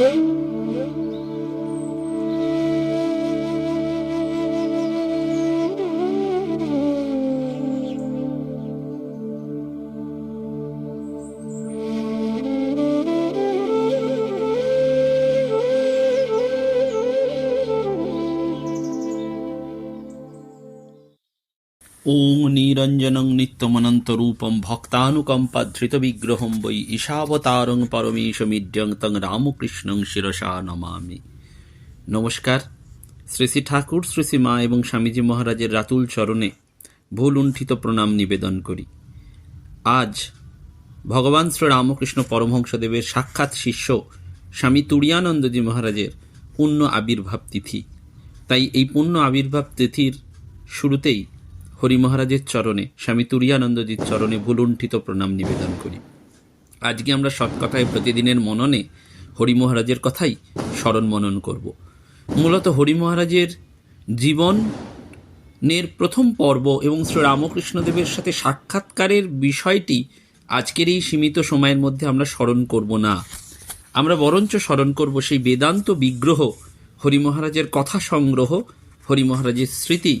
Música নিরঞ্জনং ধৃত বিগ্রহম বৈ ঈশাবতারং পরমেশমিড্যং তং রামকৃষ্ণং শিরসা নমামি। নমস্কার। শ্রী শ্রী ঠাকুর শ্রী শ্রী মা এবং স্বামীজি মহারাজের রাতুল চরণে ভুলুণ্ঠিত প্রণাম নিবেদন করি। আজ ভগবান শ্রী রামকৃষ্ণ পরমহংসদেবের সাক্ষাৎ শিষ্য স্বামী তুরিয়ানন্দজি মহারাজের পূর্ণ আবির্ভাব তিথি। তাই এই পূর্ণ আবির্ভাব তিথির শুরুতেই হরি মহারাজের চরণে, স্বামী তুরিয়ানন্দজির চরণে ভুলুণ্ঠিত প্রণাম নিবেদন করি। আজকে আমরা সৎকথায় প্রতিদিনের মননে হরি মহারাজের কথাই স্মরণ মনন করব। মূলত হরি মহারাজের জীবনের প্রথম পর্ব এবং শ্রী রামকৃষ্ণদেবের সাথে সাক্ষাৎকারের বিষয়টি আজকের এই সীমিত সময়ের মধ্যে আমরা স্মরণ করব না। আমরা বরঞ্চ স্মরণ করব সেই বেদান্ত বিগ্রহ হরি মহারাজের কথা সংগ্রহ হরি মহারাজের স্মৃতি,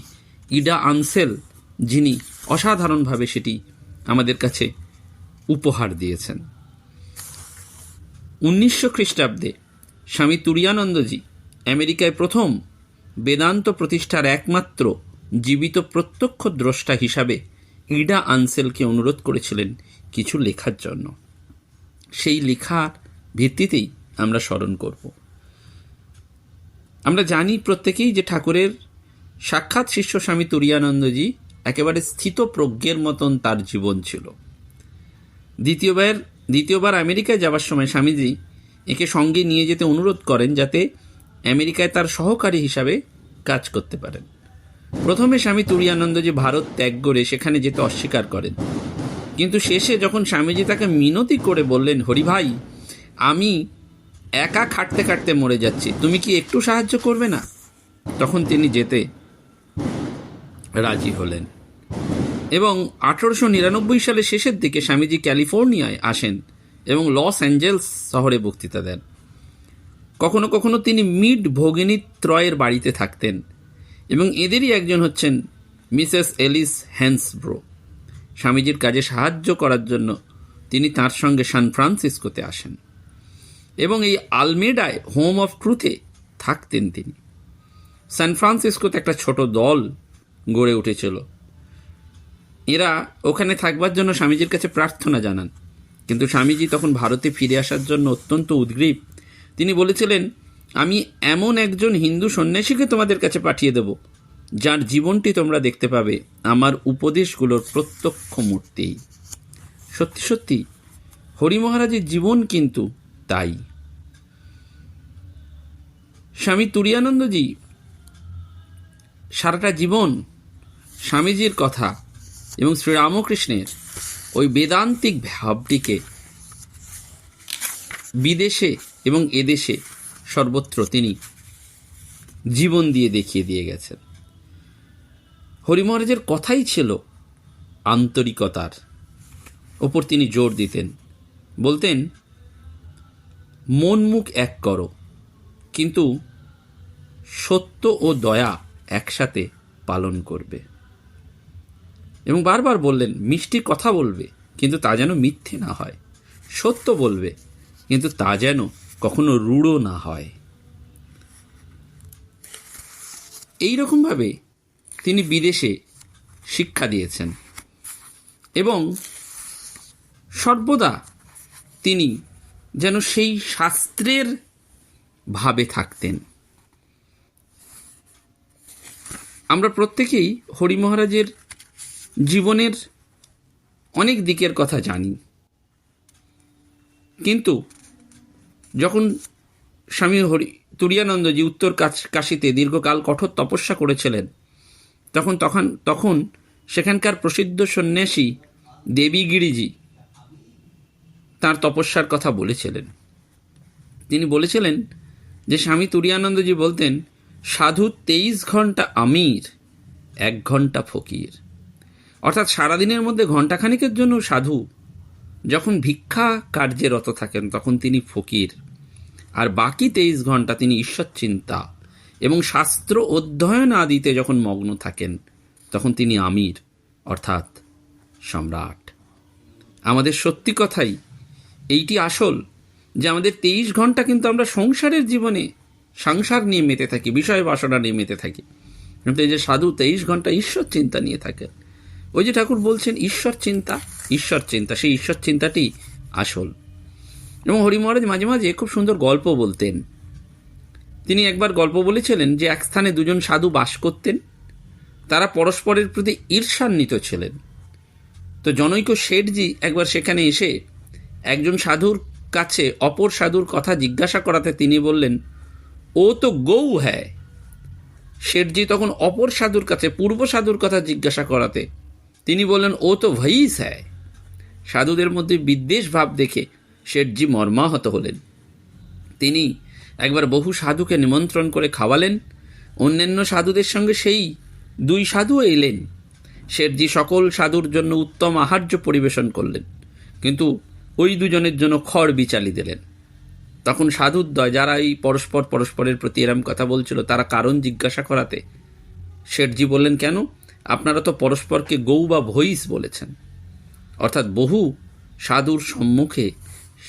ইডা আনসেল যিনি অসাধারণভাবে সেটি আমাদের কাছে উপহার দিয়েছেন। উনিশশো খ্রিস্টাব্দে স্বামী তুরিয়ানন্দজি আমেরিকায় প্রথম বেদান্ত প্রতিষ্ঠার একমাত্র জীবিত প্রত্যক্ষ দ্রষ্টা হিসাবে ইডা আনসেলকে অনুরোধ করেছিলেন কিছু লেখার জন্য। সেই লেখার ভিত্তিতেই আমরা স্মরণ করব। আমরা জানি প্রত্যেকেই যে ঠাকুরের সাক্ষাৎ শিষ্য স্বামী তুরিয়ানন্দজি একেবারে স্থিত প্রজ্ঞের মতন তার জীবন ছিল। দ্বিতীয়বার দ্বিতীয়বার আমেরিকায় যাওয়ার সময় স্বামীজি একে সঙ্গে নিয়ে যেতে অনুরোধ করেন যাতে আমেরিকায় তার সহকারী হিসাবে কাজ করতে পারেন। প্রথমে স্বামী তুরিয়ানন্দজি ভারত ত্যাগ করে সেখানে যেতে অস্বীকার করেন। কিন্তু শেষে যখন স্বামীজি তাকে মিনতি করে বললেন, হরি ভাই, আমি একা খাটতে খাটতে মরে যাচ্ছি, তুমি কি একটু সাহায্য করবে না? তখন তিনি যেতে রাজি হলেন। এবং আঠারোশো নিরানব্বই সালের শেষের দিকে স্বামীজি ক্যালিফোর্নিয়ায় আসেন এবং লস অ্যাঞ্জেলস শহরে বক্তৃতা দেন। কখনো কখনো তিনি মিড ভগিনী ত্রয়ের বাড়িতে থাকতেন এবং এদেরই একজন হচ্ছেন মিসেস এলিস হ্যান্সব্রো। স্বামীজির কাজে সাহায্য করার জন্য তিনি তার সঙ্গে সান ফ্রান্সিসকোতে আসেন এবং এই আলমেডায় হোম অফ ট্রুথে থাকতেন তিনি। সান ফ্রান্সিসকোতে একটা ছোট দল গড়ে উঠেছিল। এরা ওখানে থাকবার জন্য স্বামীজির কাছে প্রার্থনা জানান। কিন্তু স্বামীজি তখন ভারতে ফিরে আসার জন্য অত্যন্ত উদ্গ্রীব। তিনি বলেছিলেন, আমি এমন একজন হিন্দু সন্ন্যাসীকে তোমাদের কাছে পাঠিয়ে দেব, যার জীবনটি তোমরা দেখতে পাবে। আমার উপদেশগুলোর প্রত্যক্ষ মূর্তি সত্যি সত্যি হরি মহারাজের জীবন কিন্তু তাই। স্বামী তুরিয়ানন্দজি সারাটা জীবন স্বামীজির কথা এবং শ্রীরামকৃষ্ণের ওই বেদান্তিক ভাবটিকে বিদেশে এবং এদেশে সর্বত্র তিনি জীবন দিয়ে দেখিয়ে দিয়ে গেছেন। হরিমহারাজের কথাই ছিল আন্তরিকতার। ওপর তিনি জোর দিতেন, বলতেন, মন মুখ এক করো, কিন্তু সত্য ও দয়া একসাথে পালন করবে। এবং বারবার বললেন, মিষ্টি কথা বলবে, কিন্তু তা যেন মিথ্যে না হয়। সত্য বলবে, কিন্তু তা যেন কখনো রূঢ় না হয়। এই রকমভাবে তিনি বিদেশে শিক্ষা দিয়েছেন এবং সর্বদা তিনি যেন সেই শাস্ত্রের ভাবে থাকতেন। আমরা প্রত্যেকেই হরি মহারাজের জীবনের অনেক দিকের কথা জানি। কিন্তু যখন স্বামী হরি, তুরিয়ানন্দজি উত্তর কাশীতে দীর্ঘকাল কঠোর তপস্যা করেছিলেন, তখন তখন তখন সেখানকার প্রসিদ্ধ সন্ন্যাসী দেবীগিরিজি তার তপস্যার কথা বলেছিলেন। তিনি বলেছিলেন যে, স্বামী তুরিয়ানন্দজি বলতেন, সাধু তেইশ ঘণ্টা আমির, এক ঘণ্টা ফকির। অর্থাৎ সারাদিনের মধ্যে ঘণ্টাখানিকের জন্য সাধু। যখন ভিক্ষা কার্যে রত থাকেন, তখন তিনি ফকির। আর বাকি তেইশ ঘণ্টা তিনি ঈশ্বর চিন্তা এবং শাস্ত্র অধ্যয়ন আদিতে যখন মগ্ন থাকেন, তখন তিনি আমির, অর্থাৎ সম্রাট। আমাদের সত্যি কথাই এইটি আসল যে আমাদের তেইশ ঘণ্টা কিন্তু আমরা সংসারের জীবনে সংসার নিয়ে মেতে থাকি, বিষয় বাসনা নিয়ে মেতে থাকি। কিন্তু এই যে সাধু তেইশ ঘণ্টা ঈশ্বর চিন্তা নিয়ে থাকেন ওই যে ঠাকুর বলছেন, ঈশ্বর চিন্তা ঈশ্বর চিন্তা, সেই ঈশ্বর চিন্তাটি আসল। এবং হরি মহারাজ মাঝে মাঝে খুব সুন্দর গল্প বলতেন। তিনি একবার গল্প বলেছিলেন যে, এক স্থানে দুজন সাধু বাস করতেন, তারা পরস্পরের প্রতি ঈর্ষান্বিত ছিলেন। তো জনৈক শেঠজি একবার সেখানে এসে একজন সাধুর কাছে অপর সাধুর কথা জিজ্ঞাসা করাতে তিনি বললেন, ও তো গৌ হ্যায়। শেঠজি তখন অপর সাধুর কাছে, পূর্ব সাধুর কথা জিজ্ঞাসা করাতে তিনি বললেন, ও তো ভয়িস হ্যায়। সাধুদের মধ্যে বিদ্বেষ ভাব দেখে শেঠজি মর্মাহত হলেন। তিনি একবার বহু সাধুকে নিমন্ত্রণ করে খাওয়ালেন। অন্যান্য সাধুদের সঙ্গে সেই দুই সাধু এলেন। শেঠজি সকল সাধুর জন্য উত্তম আহার্য পরিবেশন করলেন। কিন্তু ওই দুজনের জন্য খড় বিচালি দিলেন। তখন সাধুদ্বয় যারা এই পরস্পর পরস্পরের প্রতি এরম কথা বলছিল, তারা কারণ জিজ্ঞাসা করাতে শেঠজি বললেন, কেন? আপনারা তো পরস্পরকে গৌ বা ভইস বলেছেন। অর্থাৎ বহু সাধুর সম্মুখে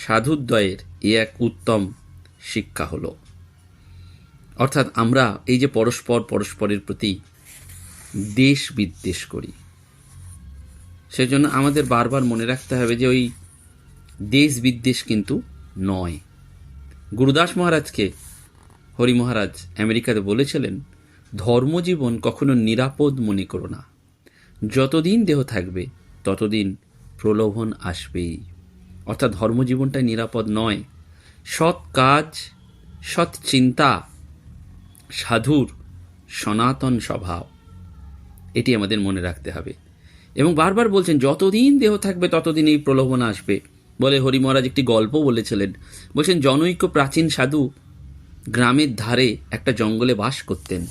সাধুদ্বয়ের এ এক উত্তম শিক্ষা হলো। অর্থাৎ আমরা এই যে পরস্পর পরস্পরের প্রতি দেশ বিদ্বেষ করি। সেজন্য আমাদের বারবার মনে রাখতে হবে যে ওই দেশ বিদ্বেষ কিন্তু নয়। গুরুদাস মহারাজকে হরি মহারাজ আমেরিকাতে বলেছিলেন ধর্মজীবন কখনো নিরাপদ মনে করো না। যতদিন দেহ থাকবে, ততদিন প্রলোভন আসবেই। অর্থাৎ ধর্মজীবনটা নিরাপদ নয়। সৎ কাজ, সৎ চিন্তা, সাধুর সনাতন স্বভাব, এটি আমাদের মনে রাখতে হবে। এবং বারবার বলছেন, যতদিন দেহ থাকবে ততদিন এই প্রলোভন আসবে। বলে হরি মহারাজ একটি গল্প বলেছিলেন। বলছেন, জনৈক প্রাচীন সাধু গ্রামের ধারে একটা জঙ্গলে বাস করতেন।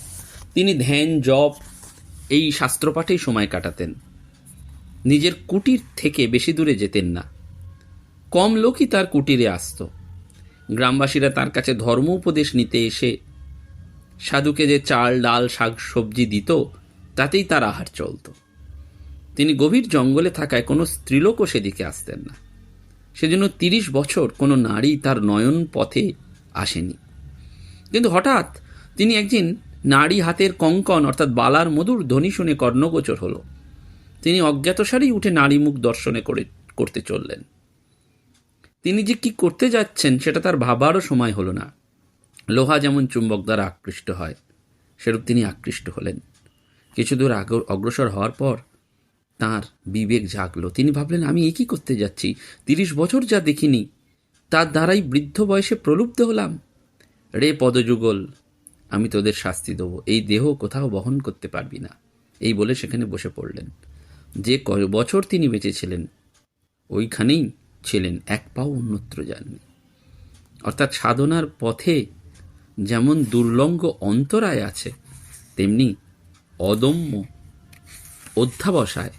তিনি ধ্যান, জপ এই শাস্ত্রপাঠেই সময় কাটাতেন। নিজের কুটির থেকে বেশি দূরে যেতেন না। কম লোকই তার কুটিরে আসত। গ্রামবাসীরা তার কাছে ধর্ম উপদেশ নিতে এসে সাধুকে যে চাল, ডাল, শাক, সবজি দিত, তাতেই তার আহার চলত। তিনি গভীর জঙ্গলে থাকায় কোনো স্ত্রীলোকও সেদিকে আসতেন না। সেজন্য তিরিশ বছর কোনো নারী তার নয়ন পথে আসেনি। কিন্তু হঠাৎ তিনি একদিন নারী হাতের কঙ্কন, অর্থাৎ বালার মধুর ধ্বনি শুনে কর্ণগোচর হল। তিনি অজ্ঞাতসারেই উঠে নারী মুখ দর্শনে করে, করতে চললেন। তিনি যে কি করতে যাচ্ছেন, সেটা তার ভাবারও সময় হলো না। লোহা যেমন চুম্বক দ্বারা আকৃষ্ট হয়, সেরূপ তিনি আকৃষ্ট হলেন। কিছু দূর অগ্রসর হওয়ার পর তার বিবেক জাগলো। তিনি ভাবলেন, আমি একই করতে যাচ্ছি? তিরিশ বছর যা দেখিনি, তার দ্বারাই বৃদ্ধ বয়সে প্রলুব্ধ হলাম। রে পদযুগল আমি তোদের শাস্তি দেবো। এই দেহ কোথাও বহন করতে পারবি না। এই বলে সেখানে বসে পড়লেন। যে বছর তিনি বেঁচেছিলেন, ওইখানেই ছিলেন, এক পাও অন্যত্র যাননি। অর্থাৎ সাধনার পথে যেমন দুর্লঙ্গ অন্তরায় আছে, তেমনি অদম্য অধ্যাবসায়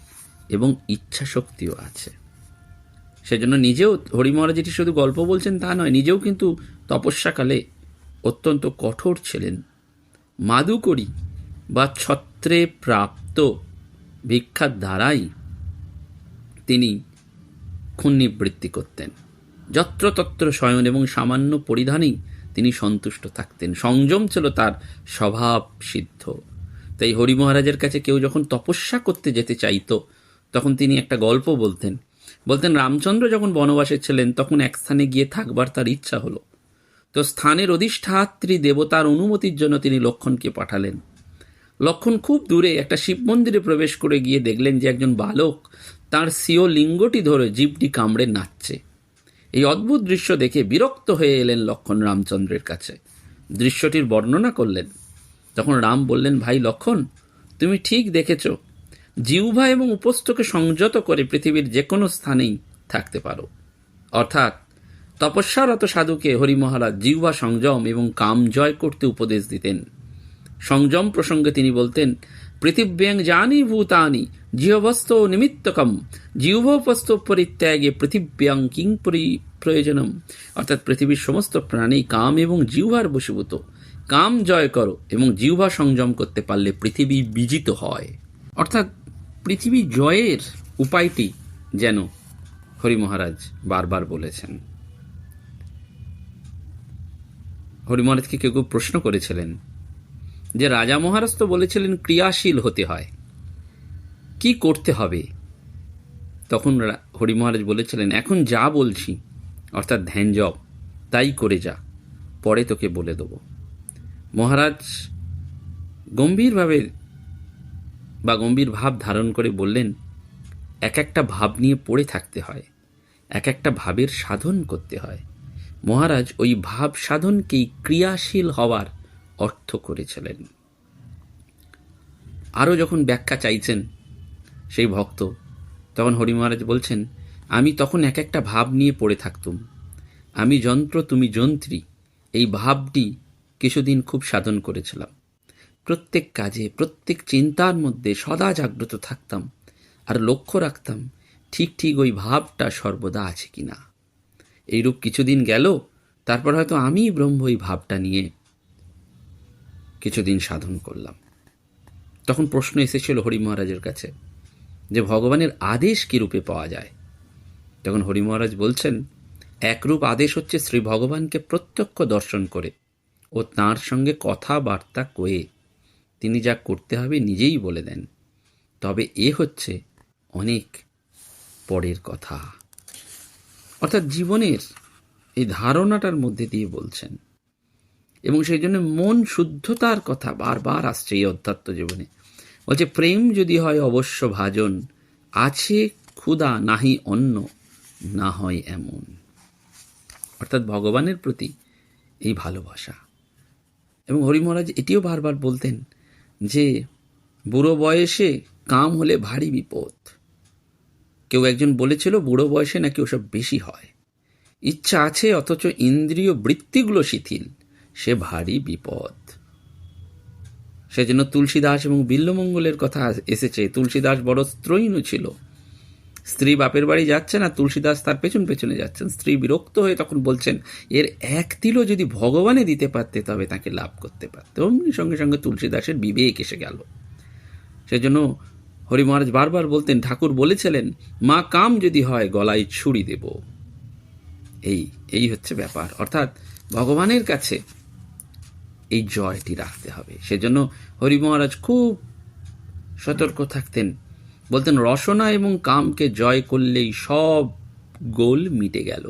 এবং ইচ্ছা শক্তিও আছে। সেজন্য নিজেও হরি মহারাজ এটি শুধু গল্প বলছেন তা নয়, নিজেও কিন্তু তপস্যাকালে অত্যন্ত কঠোর ছিলেন। মাদুকরি বা ছত্রে প্রাপ্ত ভিক্ষার দ্বারাই তিনি ক্ষুণ্ণিবৃত্তি করতেন। যত্রতত্র শয়ন এবং সামান্য পরিধানেই তিনি সন্তুষ্ট থাকতেন। সংযম ছিল তার স্বভাব সিদ্ধ। তাই হরি মহারাজের কাছে কেউ যখন তপস্যা করতে যেতে চাইত, তখন তিনি একটা গল্প বলতেন। বলতেন, রামচন্দ্র যখন বনবাসে ছিলেন, তখন এক স্থানে গিয়ে থাকবার তার ইচ্ছা হলো। তো স্থানের অধিষ্ঠাত্রী দেবতার অনুমতির জন্য তিনি লক্ষণকে পাঠালেন। লক্ষণ খুব দূরে একটা শিব মন্দিরে প্রবেশ করে গিয়ে দেখলেন যে একজন বালক তার সিও লিঙ্গটি ধরে জীবটি কামড়ে নাচছে। এই অদ্ভুত দৃশ্য দেখে বিরক্ত হয়ে এলেন লক্ষণ রামচন্দ্রের কাছে। দৃশ্যটির বর্ণনা করলেন। তখন রাম বললেন, ভাই লক্ষণ, তুমি ঠিক দেখেছ। জিউভা এবং উপস্থকে সংযত করে পৃথিবীর যে কোনো স্থানেই থাকতে পারো। অর্থাৎ তপস্যারত সাধুকে হরি মহারাজ জিহ্বা সংযম এবং কাম জয় করতে উপদেশ দিতেন। সংযম প্রসঙ্গে তিনি বলতেন, পৃথিব্যাং জানি ভূতানি, জিহবস্ত নিমিত্তকম, জিহ্বপস্ত পরিত্যাগে পৃথিব্যাং কিং প্রয়োজনম। অর্থাৎ পৃথিবীর সমস্ত প্রাণী কাম এবং জিহ্বার বশীভূত। কাম জয় করো এবং জিহ্বা সংযম করতে পারলে পৃথিবী বিজিত হয়। অর্থাৎ পৃথিবী জয়ের উপায়টি যেন হরি মহারাজ বারবার বলেছেন। হরি মহারাজকে কেউ কেউ প্রশ্ন করেছিলেন যে রাজা মহারাজ তো বলেছিলেন, ক্রিয়াশীল হতে হয়। কি করতে হবে? তখন হরি মহারাজ বলেছিলেন, এখন যা বলছি, অর্থাৎ ধ্যান জপ, তাই করে যা, পরে তোকে বলে দেবো। মহারাজ গম্ভীরভাবে বা গম্ভীর ভাব ধারণ করে বললেন, এক একটা ভাব নিয়ে পড়ে থাকতে হয়, এক একটা ভাবের সাধন করতে হয় মহারাজ ওই ভাব সাধনকেই ক্রিয়াশীল হওয়ার অর্থ করেছিলেন। আরও যখন ব্যাখ্যা চাইছেন সেই ভক্ত, তখন হরি মহারাজ বলছেন, আমি তখন এক একটা ভাব নিয়ে পড়ে থাকতুম। আমি যন্ত্র, তুমি যন্ত্রী। এই ভাবটি কিছুদিন খুব সাধন করেছিলাম। প্রত্যেক কাজে, প্রত্যেক চিন্তার মধ্যে সদা জাগ্রত থাকতাম আর লক্ষ্য রাখতাম, ঠিক ঠিক ওই ভাবটা সর্বদা আছে কিনা। এইরূপ কিছুদিন গেল, তারপর হয়তো আমি ব্রহ্ম ওই ভাবটা নিয়ে কিছুদিন সাধন করলাম। তখন প্রশ্ন এসেছিল হরি মহারাজের কাছে যে, ভগবানের আদেশ কী রূপে পাওয়া যায়? তখন হরি মহারাজ বলছেন, একরূপ আদেশ হচ্ছে শ্রী ভগবানকে প্রত্যক্ষ দর্শন করে ও তাঁর সঙ্গে কথাবার্তা কয়ে। তিনি যা করতে হবে নিজেই বলে দেন। তবে এ হচ্ছে অনেক পরের কথা। অর্থাৎ জীবনের এই ধারণাটার মধ্যে দিয়ে বলছেন। এবং সেই জন্য মন শুদ্ধতার কথা বারবার আসছে এই অধ্যাত্ম জীবনে। বলছে, প্রেম যদি হয় অবশ্য ভাজন, আছে ক্ষুধা নাহি অন্য, না হয় এমন। অর্থাৎ ভগবানের প্রতি এই ভালোবাসা। এবং হরি মহারাজ এটিও বারবার বলতেন যে, বুড়ো বয়সে কাম হলে ভারী বিপদ। কেউ একজন বলেছিল বুড়ো বয়সে নাকি ওসব বেশি হয়। ইচ্ছা আছে অথচ ইন্দ্রিয় বৃত্তিগুলো শিথিল। সে ভারী বিপদ। সেজন্য তুলসীদাস এবং বিল্লমঙ্গলের কথা এসেছে। তুলসীদাস বড় স্ত্রৈণ ছিল। স্ত্রী বাপের বাড়ি যাচ্ছে না, তুলসীদাস তার পেছন পেছনে যাচ্ছেন। স্ত্রী বিরক্ত হয়ে তখন বলছেন, এর এক তিলও যদি ভগবানে দিতে পারতে, তবে তাকে লাভ করতে পারতে। অমনি সঙ্গে সঙ্গে তুলসীদাসের বিবেক এসে গেল। সেজন্য হরি মহারাজ বারবার বলতেন, ঠাকুর বলেছিলেন, মা কাম যদি হয়, গলায় ছুরি দেব। এই এই হচ্ছে ব্যাপার। অর্থাৎ ভগবানের কাছে এই জয়টি রাখতে হবে। সেজন্য হরি মহারাজ খুব সতর্ক থাকতেন। বলতেন, রসনা এবং কামকে জয় করলেই সব গোল মিটে গেল।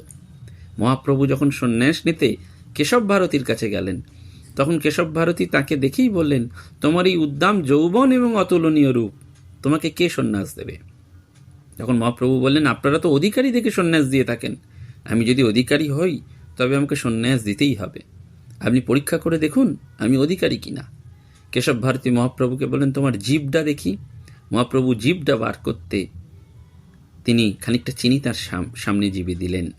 মহাপ্রভু যখন সন্ন্যাস নিতে কেশব ভারতীর কাছে গেলেন, তখন কেশব ভারতী তাকে দেখেই বললেন, তোমার এই উদ্দাম যৌবন এবং অতুলনীয় রূপ তোমাকে কে সন্ন্যাস দেবে? তখন মহাপ্রভু বললেন, আপনারা তো অধিকারী দেখে সন্ন্যাস দিয়ে থাকেন। আমি যদি অধিকারী হই, তবে আমাকে সন্ন্যাস দিতেই হবে। আপনি পরীক্ষা করে দেখুন, আমি অধিকারী কিনা। কেশব ভারতী মহাপ্রভুকে বলেন তোমার জিভটা দেখি। মহাপ্রভু জিভটা বার করতে তিনি খানিকটা চিনি তার সাম- সামনে জিভে দিলেন।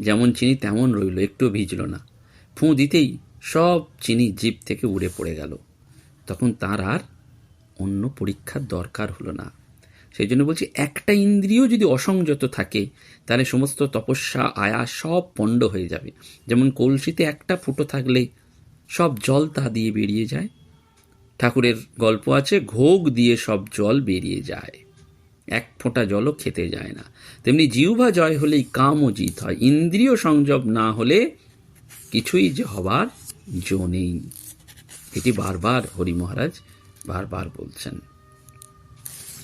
যেমন চিনি তেমন রইল একটু ভিজল না। ফুঁ দিতেই সব চিনি জিভ থেকে উড়ে পড়ে গেল। তখন তার আর অন্য পরীক্ষার দরকার হলো না। সেই জন্য বলছি, একটা ইন্দ্রিয় যদি অসংযত থাকে, তাহলে সমস্ত তপস্যা, আয়া সব পণ্ড হয়ে যাবে। যেমন কলসিতে একটা ফুটো থাকলে সব জল তা দিয়ে বেরিয়ে যায়। ঠাকুরের গল্প আছে, ঘোগ দিয়ে সব জল বেরিয়ে যায়। এক ফোঁটা জলও খেতে যায় না। তেমনি জিহ্বা জয় হলেই কামও জিত হয়। ইন্দ্রিয় সংযম না হলে কিছুই যে হবার জো নেই। এটি বারবার হরি মহারাজ বারবার বলছেন।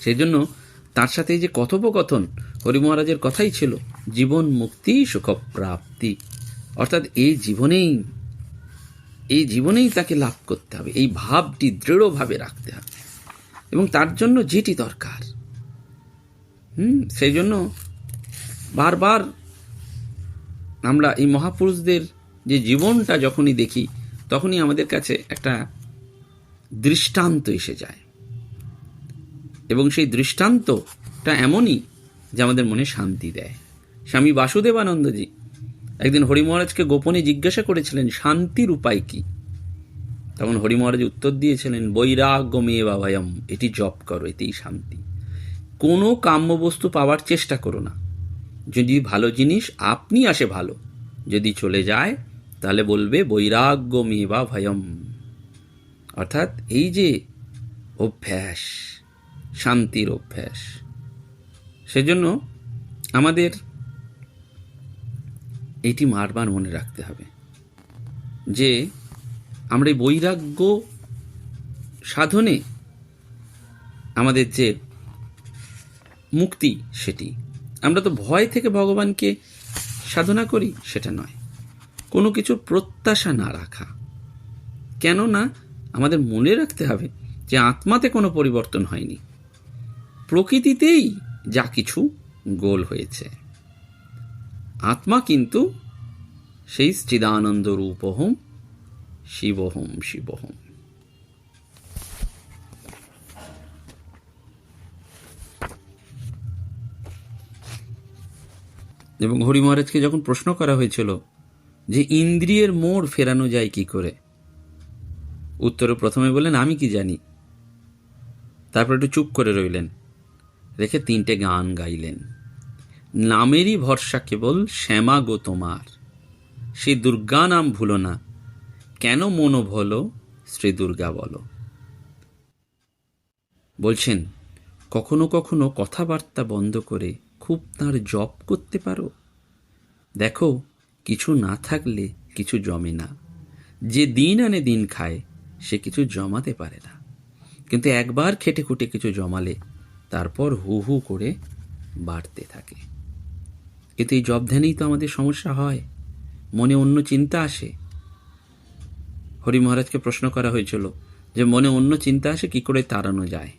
সেই জন্য তার সাথে যে কথোপকথন হরি মহারাজের কথাই ছিল, জীবন মুক্তি, সুখ প্রাপ্তি। অর্থাৎ এই জীবনেই এই জীবনেই তাকে লাভ করতে হবে, এই ভাবটি দৃঢ়ভাবে রাখতে হবে। এবং তার জন্য যেটি দরকার, হুম সেই জন্য বারবার আমরা এই মহাপুরুষদের যে জীবনটা যখনই দেখি, তখনই আমাদের কাছে একটা দৃষ্টান্ত এসে যায়। এবং সেই দৃষ্টান্তটা এমনই যে আমাদের মনে শান্তি দেয়। স্বামী বাসুদেবানন্দজি একদিন হরি মহারাজকে গোপনে জিজ্ঞাসা করেছিলেন, শান্তির উপায় কি? তখন হরি মহারাজ উত্তর দিয়েছিলেন বৈরাগ্য মেয়ে বাবায়ম এটি জপ করো, এতেই শান্তি। কোনো কাম্য বস্তু পাওয়ার চেষ্টা করো না। যদি ভালো জিনিস আপনি আসে ভালো, যদি চলে যায়, তাহলে বলবে বৈরাগ্য মেবা ভয়ম অর্থাৎ এই যে অভ্যাস, শান্তির অভ্যাস, সেজন্য আমাদের এইটি বারবার মনে রাখতে হবে যে আমরা এই বৈরাগ্য সাধনে আমাদের যে মুক্তি সেটি, আমরা তো ভয় থেকে ভগবানকে সাধনা করি, সেটা নয়। কোনো কিছুর প্রত্যাশা না রাখা। কেননা আমাদের মনে রাখতে হবে যে আত্মাতে কোনো পরিবর্তন হয়নি। প্রকৃতিতেই যা কিছু গোল হয়েছে। আত্মা কিন্তু সেই চিদানন্দ রূপহম, শিবহম শিবহম। এবং হরি মহারাজকে যখন প্রশ্ন করা হয়েছিল যে ইন্দ্রিয়ের মোড় ফেরানো যায় কি করে উত্তরে প্রথমে বললেন, আমি কি জানি? তারপর একটু চুপ করে রইলেন, রেখে তিনটে গান গাইলেন। নামেরই ভরসা কেবল শ্যামা গো তোমার। সেই দুর্গা নাম ভুলো না, কেন মনো ভলো শ্রী দুর্গা বলো। বলছেন, কখনো কখনো কথাবার্তা বন্ধ করে খুব তার জপ করতে পারো? দেখো, কিছু না থাকলে কিছু জমে না। যে দিন আনে দিন খায় সে কিছু জমাতে পারে না। কিন্তু একবার খেটে খুঁটে কিছু জমালে, তারপর হু হু করে বাড়তে থাকে। কিন্তু এই জব ধ্যানেই তো আমাদের সমস্যা হয়। মনে অন্য চিন্তা আসে। হরি মহারাজকে প্রশ্ন করা হয়েছিল যে, মনে অন্য চিন্তা আসে, কি করে তাড়ানো যায়?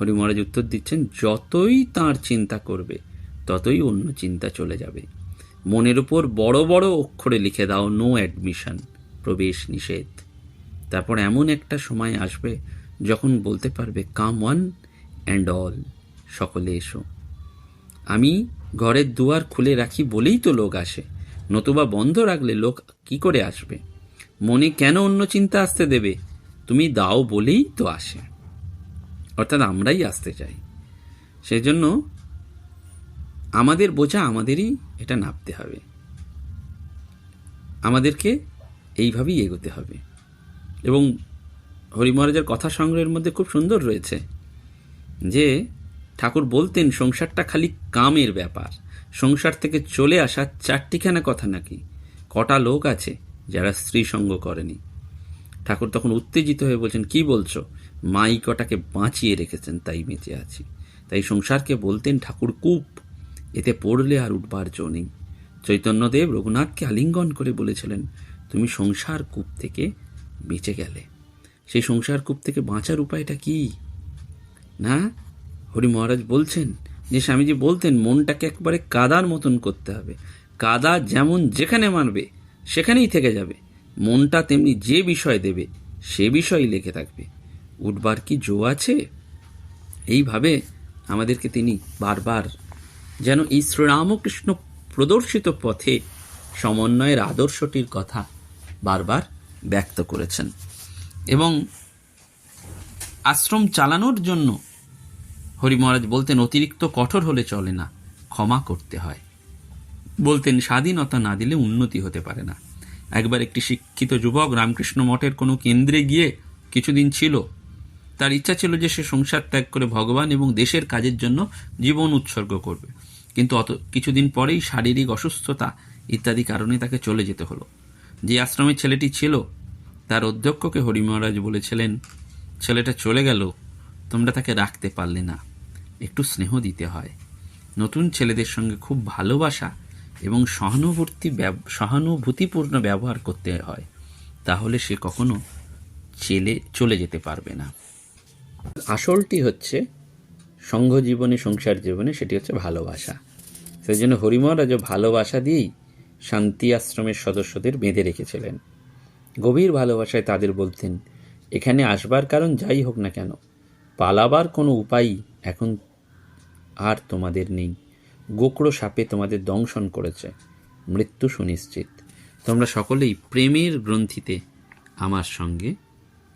হরি মহারাজ উত্তর দিচ্ছেন, যতই তার চিন্তা করবে, ততই অন্য চিন্তা চলে যাবে। মনের উপর বড় বড় অক্ষরে লিখে দাও নো অ্যাডমিশন প্রবেশ নিষেধ। তারপর এমন একটা সময় আসবে যখন বলতে পারবে কাম ওয়ান অ্যান্ড অল সকলে এসো। আমি ঘরের দুয়ার খুলে রাখি বলেই তো লোক আসে। নতুবা বন্ধ রাখলে লোক কি করে আসবে? মনে কেন অন্য চিন্তা আসতে দেবে? তুমি দাও বলেই তো আসে। অর্থাৎ আমরাই আসতে চাই। সেই জন্য আমাদের বোঝা আমাদেরই এটা নাপতে হবে। আমাদেরকে এইভাবেই এগোতে হবে। এবং হরি মহারাজের কথা সংগ্রহের মধ্যে খুব সুন্দর রয়েছে যে ঠাকুর বলতেন, সংসারটা খালি কামের ব্যাপার। সংসার থেকে চলে আসা চারটিখানা কথা নাকি? কটা লোক আছে যারা স্ত্রী সঙ্গ করেনি? ঠাকুর তখন উত্তেজিত হয়ে বলছেন, কি বলছো? মাই কটাকে বাঁচিয়ে রেখেছেন, তাই বেঁচে আছি। তাই সংসারকে বলতেন ঠাকুর কূপ। এতে পড়লে আর উঠবার জো নেই। চৈতন্যদেব রঘুনাথকে আলিঙ্গন করে বলেছিলেন, তুমি সংসার কূপ থেকে বেঁচে গেলে। সেই সংসার কূপ থেকে বাঁচার উপায়টা কি? না? হরি মহারাজ বলছেন যে, স্বামীজি বলতেন, মনটাকে একবারে কাদার মতন করতে হবে। কাদা যেমন যেখানে মানবে, সেখানেই থেকে যাবে। মনটা তেমনি যে বিষয় দেবে, সে বিষয়ই লেগে থাকবে। উঠবার কি জো আছে? এইভাবে আমাদেরকে তিনি বারবার যেন এই শ্রীরামকৃষ্ণ প্রদর্শিত পথে সমন্বয়ের আদর্শটির কথা বারবার ব্যক্ত করেছেন। এবং আশ্রম চালানোর জন্য হরি মহারাজ বলতেন, অতিরিক্ত কঠোর হলে চলে না, ক্ষমা করতে হয়। বলতেন, স্বাধীনতা না দিলে উন্নতি হতে পারে না। একবার একটি শিক্ষিত যুবক রামকৃষ্ণ মঠের কোনো কেন্দ্রে গিয়ে কিছুদিন ছিল। তার ইচ্ছা ছিল যে সে সংসার ত্যাগ করে ভগবান এবং দেশের কাজের জন্য জীবন উৎসর্গ করবে। কিন্তু অত, কিছুদিন পরেই শারীরিক অসুস্থতা ইত্যাদি কারণে তাকে চলে যেতে হলো। যে আশ্রমে ছেলেটি ছিল, তার অধ্যক্ষকে হরি মহারাজ বলেছিলেন, ছেলেটা চলে গেল, তোমরা তাকে রাখতে পারলে না। একটু স্নেহ দিতে হয়। নতুন ছেলেদের সঙ্গে খুব ভালোবাসা এবং সহানুভূতি সহানুভূতিপূর্ণ ব্যবহার করতে হয়। তাহলে সে কখনো চেলে, চলে যেতে পারবে না। আসলটি হচ্ছে সংঘ জীবনে, সংসার জীবনে সেটি হচ্ছে ভালোবাসা। সেই জন্য হরিমহারাজও ভালোবাসা দিয়েই শান্তি আশ্রমের সদস্যদের বেঁধে রেখেছিলেন। গভীর ভালোবাসায় তাদের বলতেন, এখানে আসবার কারণ যাই হোক না কেন, পালাবার কোনো উপায় এখন আর তোমাদের নেই। গোকড়ো সাপে তোমাদের দংশন করেছে। মৃত্যু সুনিশ্চিত। তোমরা সকলেই প্রেমের গ্রন্থিতে আমার সঙ্গে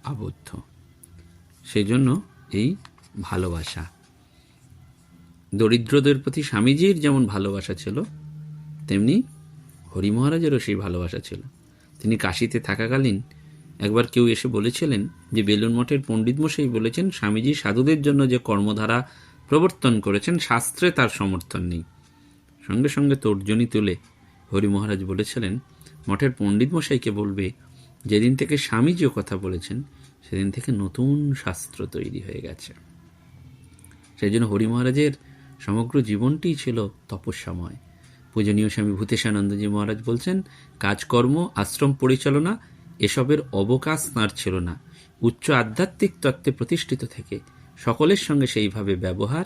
আবদ্ধ। সেই জন্য এই ভালোবাসা। দরিদ্রদের প্রতি স্বামীজির যেমন ভালোবাসা ছিল, তেমনি হরি মহারাজেরও সেই ভালোবাসা ছিল। তিনি কাশিতে থাকাকালীন একবার কেউ এসে বলেছিলেন যে, বেলুন মঠের পণ্ডিত মশাই বলেছেন, স্বামীজি সাধুদের জন্য যে কর্মধারা প্রবর্তন করেছেন, শাস্ত্রে তার সমর্থন নেই। সঙ্গে সঙ্গে তর্জনী তুলে হরি মহারাজ বলেছিলেন, মঠের পণ্ডিত মশাইকে বলবে, যেদিন থেকে স্বামীজিও কথা বলেছেন, সেদিন থেকে নতুন শাস্ত্র তৈরি হয়ে গেছে। সেই জন্য হরি মহারাজের সমগ্র জীবনটিই ছিল তপস্যাময়। পূজনীয় স্বামী ভূতেশানন্দজি মহারাজ বলছেন, কাজকর্ম, আশ্রম পরিচালনা, এসবের অবকাশ তাঁর ছিল না। উচ্চ আধ্যাত্মিক তত্ত্বে প্রতিষ্ঠিত থেকে সকলের সঙ্গে সেইভাবে ব্যবহার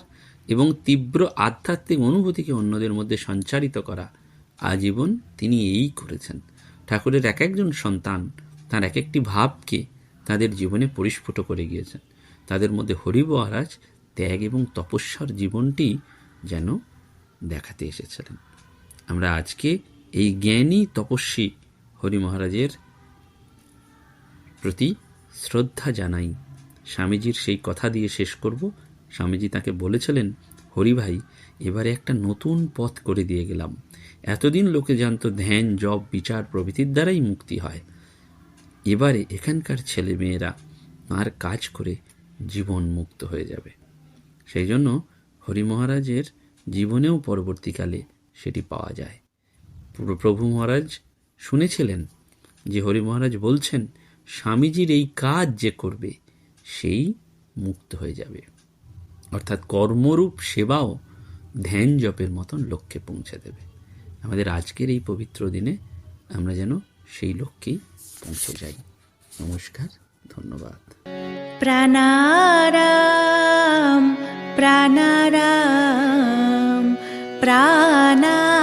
এবং তীব্র আধ্যাত্মিক অনুভূতিকে অন্যদের মধ্যে সঞ্চারিত করা আজীবন তিনি এই করেছেন। ঠাকুরের এক একজন সন্তান, তার এক একটি ভাবকে তাদের জীবনে পরিস্ফুট করে গিয়েছেন। তাদের মধ্যে হরি মহারাজ ত্যাগ এবং তপস্যার জীবনটি যেন দেখাতে এসেছিলেন। আমরা আজকে এই জ্ঞানী তপস্বী হরি মহারাজের প্রতি শ্রদ্ধা জানাই। স্বামীজির সেই কথা দিয়ে শেষ করব। স্বামীজি তাকে বলেছিলেন, হরি ভাই, এবারে একটা নতুন পথ করে দিয়ে গেলাম। এতদিন লোকে জানতো ধ্যান জব বিচার প্রভৃতির দ্বারাই মুক্তি হয়। এবারে এখানকার ছেলে মেয়েরা আর কাজ করে জীবন মুক্ত হয়ে যাবে। সেই জন্য হরি মহারাজের জীবনেও পরবর্তীকালে সেটি পাওয়া যায়। প্র- প্রভু মহারাজ শুনেছিলেন যে হরি মহারাজ বলছেন, স্বামীজির এই কাজ যে করবে, সেই মুক্ত হয়ে যাবে। অর্থাৎ কর্মরূপ সেবাও ধ্যান জপের মতন লক্ষ্যে পৌঁছে দেবে। আমাদের আজকের এই পবিত্র দিনে আমরা যেন সেই লক্ষ্যেই পৌঁছে যাই। নমস্কার, ধন্যবাদ। প্রাণারাম প্রাণারাম। प्राणा